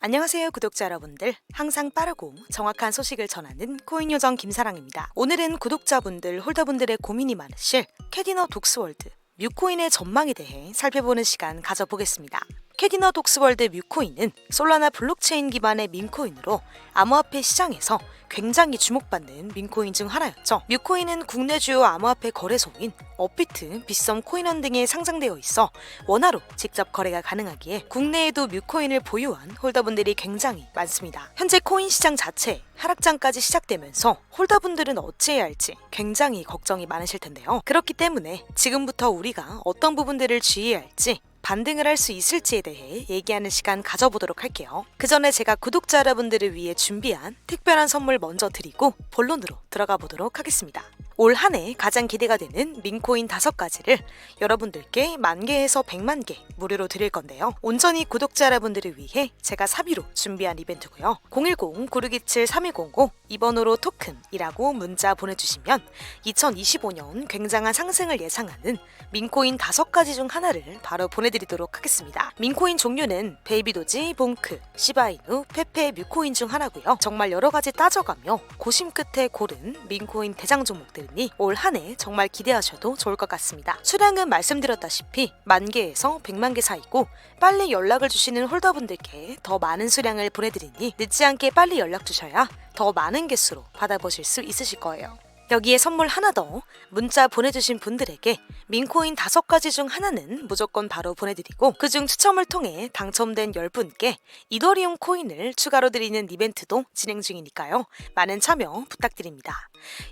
안녕하세요 구독자 여러분들. 항상 빠르고 정확한 소식을 전하는 코인 요정 김사랑입니다. 오늘은 구독자분들 홀더분들의 고민이 많으실 캐디너 독스월드 뮤코인의 전망에 대해 살펴보는 시간 가져보겠습니다 캐디너 독스월드 뮤코인은 솔라나 블록체인 기반의 민코인으로 암호화폐 시장에서 굉장히 주목받는 민코인 중 하나였죠. 뮤코인은 국내 주요 암호화폐 거래소인 업비트, 빗썸, 코인원 등에 상장되어 있어 원화로 직접 거래가 가능하기에 국내에도 뮤코인을 보유한 홀더분들이 굉장히 많습니다. 현재 코인 시장 자체 하락장까지 시작되면서 홀더분들은 어찌해야 할지 굉장히 걱정이 많으실 텐데요. 그렇기 때문에 지금부터 우리가 어떤 부분들을 주의해야 할지 반등을 할 수 있을지에 대해 얘기하는 시간 가져보도록 할게요. 그 전에 제가 구독자 여러분들을 위해 준비한 특별한 선물 먼저 드리고 본론으로 들어가 보도록 하겠습니다. 올 한 해 가장 기대가 되는 민코인 다섯 가지를 여러분들께 만 개에서 백만 개 무료로 드릴 건데요. 온전히 구독자 여러분들을 위해 제가 사비로 준비한 이벤트고요. 010-9627-3205 이번호로 토큰이라고 문자 보내주시면 2025년 굉장한 상승을 예상하는 민코인 다섯 가지 중 하나를 바로 보내드리도록 하겠습니다. 민코인 종류는 베이비도지, 봉크, 시바이누, 페페, 뮤코인 중 하나고요. 정말 여러 가지 따져가며 고심 끝에 고른 민코인 대장 종목들 이니 올 한 해 정말 기대하셔도 좋을 것 같습니다. 수량은 말씀드렸다시피 만 개에서 100만 개 사이고 빨리 연락을 주시는 홀더분들께 더 많은 수량을 보내드리니 늦지 않게 빨리 연락 주셔야 더 많은 개수로 받아보실 수 있으실 거예요. 여기에 선물 하나 더 문자 보내주신 분들에게 민코인 다섯 가지 중 하나는 무조건 바로 보내드리고 그중 추첨을 통해 당첨된 10분께 이더리움 코인을 추가로 드리는 이벤트도 진행 중이니까요. 많은 참여 부탁드립니다.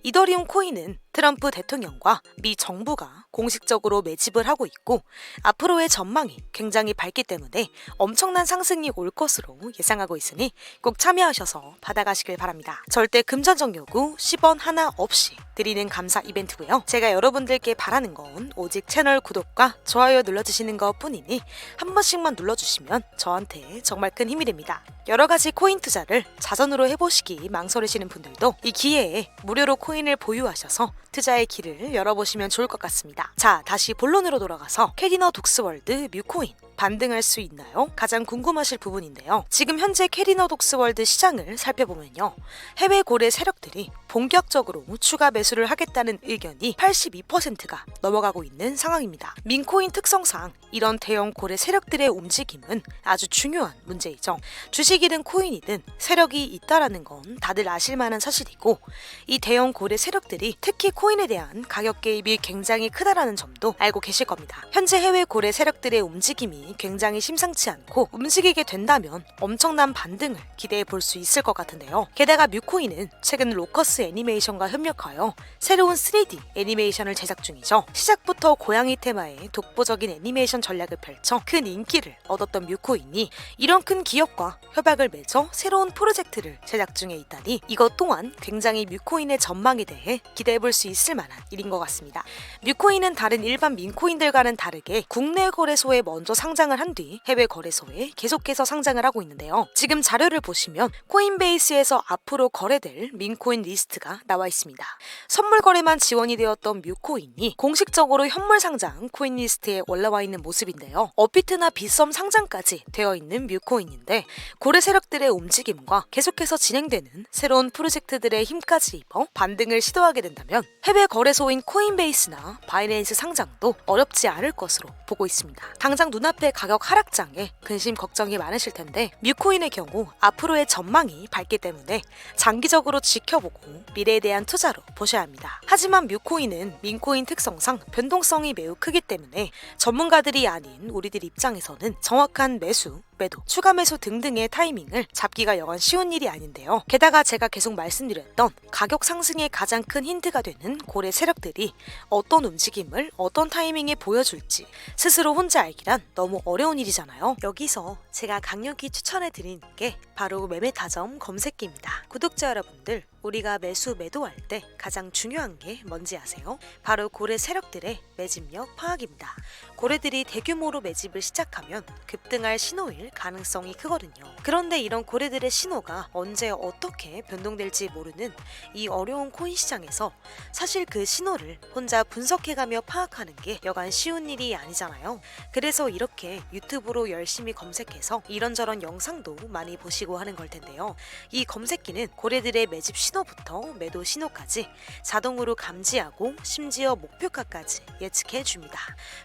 이더리움 코인은 트럼프 대통령과 미 정부가 공식적으로 매집을 하고 있고 앞으로의 전망이 굉장히 밝기 때문에 엄청난 상승이 올 것으로 예상하고 있으니 꼭 참여하셔서 받아가시길 바랍니다. 절대 금전적 요구 10원 하나 없이 드리는 감사 이벤트고요. 제가 여러분들께 바라는 건 오직 채널 구독과 좋아요 눌러주시는 것 뿐이니 한 번씩만 눌러주시면 저한테 정말 큰 힘이 됩니다. 여러 가지 코인 투자를 자전으로 해보시기 망설이시는 분들도 이 기회에 무료로 코인을 보유하셔서 투자의 길을 열어보시면 좋을 것 같습니다. 자, 다시 본론으로 돌아가서 캐리너 독스월드 뮤코인 반등할 수 있나요? 가장 궁금하실 부분인데요. 지금 현재 캐리너 독스월드 시장을 살펴보면요. 해외 고래 세력들이 본격적으로 추가 매수를 하겠다는 의견이 82%가 넘어가고 있는 상황입니다. 민코인 특성상 이런 대형 고래 세력들의 움직임은 아주 중요한 문제이죠. 주식이든 코인이든 세력이 있다라는 건 다들 아실 만한 사실이고 이 대형 고래 세력들이 특히 코인에 대한 가격 개입이 굉장히 크다라는 점도 알고 계실 겁니다. 현재 해외 고래 세력들의 움직임이 굉장히 심상치 않고 움직이게 된다면 엄청난 반등을 기대해 볼 수 있을 것 같은데요. 게다가 뮤코인은 최근 로커스 애니메이션과 협력하여 새로운 3D 애니메이션을 제작 중이죠. 시작부터 고양이 테마의 독보적인 애니메이션 전략을 펼쳐 큰 인기를 얻었던 뮤코인이 이런 큰 기업과 협약을 맺어 새로운 프로젝트를 제작 중에 있다니 이것 또한 굉장히 뮤코인의 전망에 대해 기대해 볼 수 있을 만한 일인 것 같습니다. 뮤코인은 다른 일반 민코인들과는 다르게 국내 거래소에 먼저 상장 을 한 뒤 해외 거래소에 계속해서 상장을 하고 있는데요. 지금 자료를 보시면 코인베이스에서 앞으로 거래될 민코인 리스트가 나와 있습니다. 선물 거래만 지원이 되었던 뮤코인이 공식적으로 현물 상장 코인 리스트에 올라와 있는 모습인데요. 업비트나 빗썸 상장까지 되어 있는 뮤코인인데 고래 세력들의 움직임과 계속해서 진행되는 새로운 프로젝트들의 힘까지 입어 반등을 시도하게 된다면 해외 거래소인 코인베이스나 바이낸스 상장도 어렵지 않을 것으로 보고 있습니다. 당장 눈앞 의 가격 하락장에 근심 걱정이 많으실 텐데 뮤코인의 경우 앞으로의 전망이 밝기 때문에 장기적으로 지켜보고 미래에 대한 투자로 보셔야 합니다. 하지만 뮤코인은 민코인 특성상 변동성이 매우 크기 때문에 전문가들이 아닌 우리들 입장에서는 정확한 매수, 매도, 추가 매수 등등의 타이밍을 잡기가 여간 쉬운 일이 아닌데요. 게다가 제가 계속 말씀드렸던 가격 상승의 가장 큰 힌트가 되는 고래 세력들이 어떤 움직임을 어떤 타이밍에 보여줄지 스스로 혼자 알기란 너무 어려운 일이잖아요. 여기서 제가 강력히 추천해 드리는 게 바로 매매타점 검색기입니다. 구독자 여러분들 우리가 매수 매도할 때 가장 중요한 게 뭔지 아세요? 바로 고래 세력들의 매집력 파악입니다. 고래들이 대규모로 매집을 시작하면 급등할 신호일 가능성이 크거든요. 그런데 이런 고래들의 신호가 언제 어떻게 변동될지 모르는 이 어려운 코인 시장에서 사실 그 신호를 혼자 분석해가며 파악하는 게 여간 쉬운 일이 아니잖아요. 그래서 이렇게 유튜브로 열심히 검색해서 이런저런 영상도 많이 보시고 하는 걸 텐데요. 이 검색기는 고래들의 매집 신호 부터 매도 신호까지 자동으로 감지하고 심지어 목표가까지 예측해 줍니다.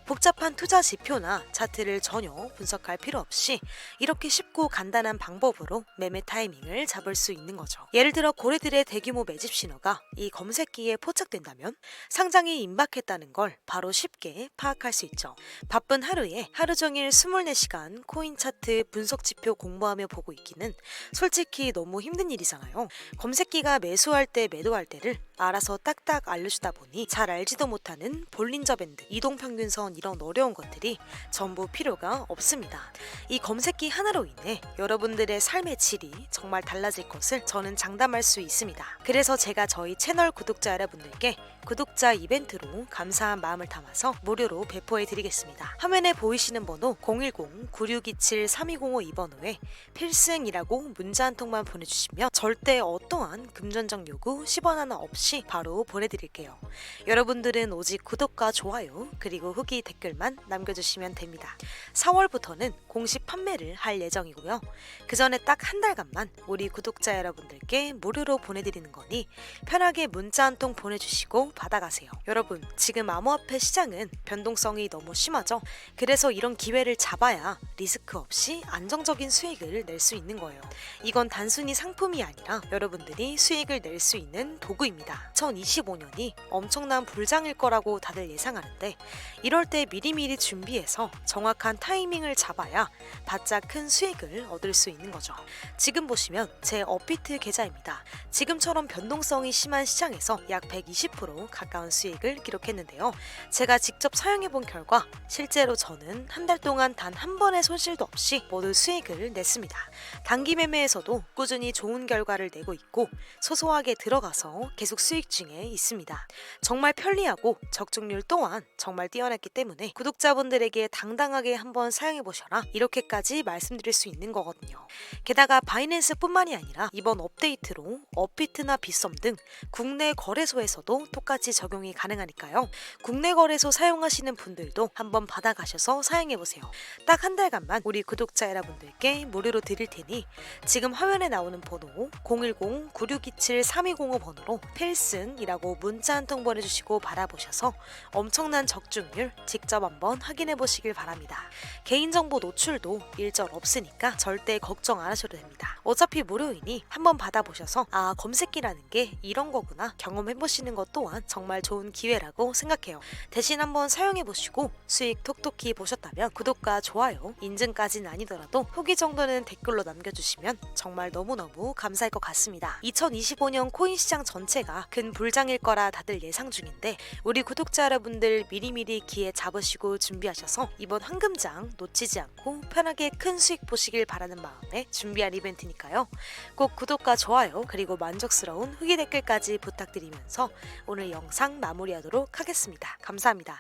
복잡한 투자 지표나 차트를 전혀 분석할 필요 없이 이렇게 쉽고 간단한 방법으로 매매 타이밍을 잡을 수 있는 거죠. 예를 들어 고래들의 대규모 매집 신호가 이 검색기에 포착된다면 상장이 임박했다는 걸 바로 쉽게 파악할 수 있죠. 바쁜 하루에 하루 종일 24시간 코인 차트 분석 지표 공부하며 보고 있기는 솔직히 너무 힘든 일이잖아요. 검색기가 매수할 때 매도할 때를 알아서 딱딱 알려주다 보니 잘 알지도 못하는 볼린저 밴드, 이동평균선 이런 어려운 것들이 전부 필요가 없습니다. 이 검색기 하나로 인해 여러분들의 삶의 질이 정말 달라질 것을 저는 장담할 수 있습니다. 그래서 제가 저희 채널 구독자 여러분들께 구독자 이벤트로 감사한 마음을 담아서 무료로 배포해 드리겠습니다. 화면에 보이시는 번호 010-9627-3205 이번호에 필승이라고 문자 한 통만 보내주시면 절대 어떠한 금전 적 요구 10원 하나 없이 바로 보내드릴게요. 여러분들은 오직 구독과 좋아요 그리고 후기 댓글만 남겨주시면 됩니다. 4월부터는 공식 판매를 할 예정이고요. 그 전에 딱 한 달간만 우리 구독자 여러분들께 무료로 보내드리는 거니 편하게 문자 한 통 보내주시고 받아가세요. 여러분 지금 암호화폐 시장은 변동성이 너무 심하죠. 그래서 이런 기회를 잡아야 리스크 없이 안정적인 수익을 낼 수 있는 거예요. 이건 단순히 상품이 아니라 여러분들이 수익 을 낼 수 있는 도구입니다. 2025년이 엄청난 불장일 거라고 다들 예상하는데 이럴 때 미리미리 준비해서 정확한 타이밍을 잡아야 바짝 큰 수익을 얻을 수 있는 거죠. 지금 보시면 제 업비트 계좌입니다. 지금처럼 변동성이 심한 시장에서 약 120% 가까운 수익을 기록했는데요. 제가 직접 사용해 본 결과 실제로 저는 한 달 동안 단 한 번의 손실도 없이 모두 수익을 냈습니다. 단기 매매에서도 꾸준히 좋은 결과를 내고 있고 소소하게 들어가서 계속 수익 중에 있습니다. 정말 편리하고 적중률 또한 정말 뛰어났기 때문에 구독자분들에게 당당하게 한번 사용해 보셔라 이렇게까지 말씀드릴 수 있는 거거든요. 게다가 바이낸스뿐만이 아니라 이번 업데이트로 업비트나 빗썸 등 국내 거래소에서도 똑같이 적용이 가능하니까요. 국내 거래소 사용하시는 분들도 한번 받아가셔서 사용해 보세요. 딱 한 달간만 우리 구독자 여러분들께 무료로 드릴 테니 지금 화면에 나오는 번호 010-9627-3205 번호로 필승이라고 문자 한 통 보내주시고 받아보셔서 엄청난 적중률 직접 한번 확인해 보시길 바랍니다. 개인정보 노출도 일절 없으니까 절대 걱정 안 하셔도 됩니다. 어차피 무료이니 한번 받아보셔서 아 검색기라는 게 이런 거구나 경험해 보시는 것 또한 정말 좋은 기회라고 생각해요. 대신 한번 사용해 보시고 수익 톡톡히 보셨다면 구독과 좋아요 인증까지는 아니더라도 후기 정도는 댓글로 남겨주시면 정말 너무너무 감사할 것 같습니다. 2025년 코인 시장 전체가 큰 불장일 거라 다들 예상 중인데 우리 구독자 여러분들 미리미리 기회 잡으시고 준비하셔서 이번 황금장 놓치지 않고 편하게 큰 수익 보시길 바라는 마음에 준비한 이벤트니까요. 꼭 구독과 좋아요 그리고 만족스러운 후기 댓글까지 부탁드리면서 오늘 영상 마무리하도록 하겠습니다. 감사합니다.